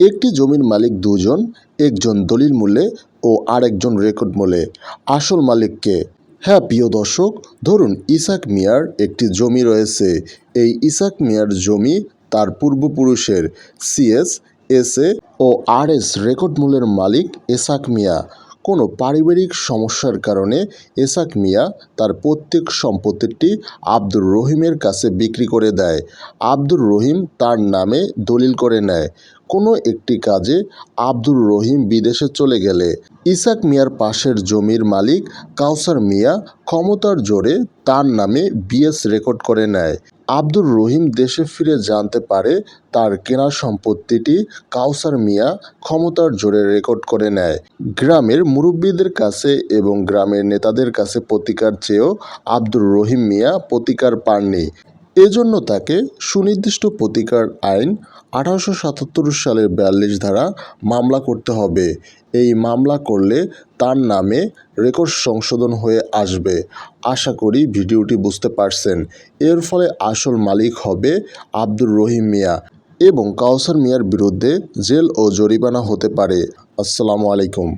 একটি জমির মালিক দুজন, একজন দলিল মূল্যে ও আরেকজন রেকর্ড মূল্যে। আসল মালিককে হ্যাঁ প্রিয় দর্শক, ধরুন ইসাক মিয়ার একটি জমি রয়েছে। এই ইসাক মিয়ার জমি তার পূর্বপুরুষের সিএস এ ও আর এস রেকর্ড মূল্যের মালিক এসাক মিয়া। কোনো পারিবারিক সমস্যার কারণে এসাক মিয়া তার প্রত্যেক সম্পত্তিটি আব্দুর রহিমের কাছে বিক্রি করে দেয়। আব্দুর রহিম তার নামে দলিল করে নেয়। কোনো একটি কাজে আব্দুর রহিম বিদেশে চলে গেলে। ইসাক মিয়ার পাশের জমির মালিক কাউসার মিয়া ক্ষমতার জোরে তার নামে বিএস রেকর্ড করে নেয়। আব্দুর রহিম দেশে ফিরে জানতে পারে তার কেনা সম্পত্তিটি কাউসার মিয়া ক্ষমতার জোরে রেকর্ড করে নেয়। গ্রামের মুরব্বীদের কাছে এবং গ্রামের নেতাদের কাছে প্রতিকার চেয়েও আব্দুর রহিম মিয়া প্রতিকার পাননি। এজন্য তাকে সুনির্দিষ্ট প্রতিকার আইন আঠারোশো সাতাত্তর সালের বিয়াল্লিশ ধারা মামলা করতে হবে। এই মামলা করলে তার নামে রেকর্ড সংশোধন হয়ে আসবে। আশা করি ভিডিওটি বুঝতে পারছেন। এর ফলে আসল মালিক হবে আব্দুর রহিম মিয়া এবং কাউসার মিয়ার বিরুদ্ধে জেল ও জরিমানা হতে পারে। আসসালামু আলাইকুম।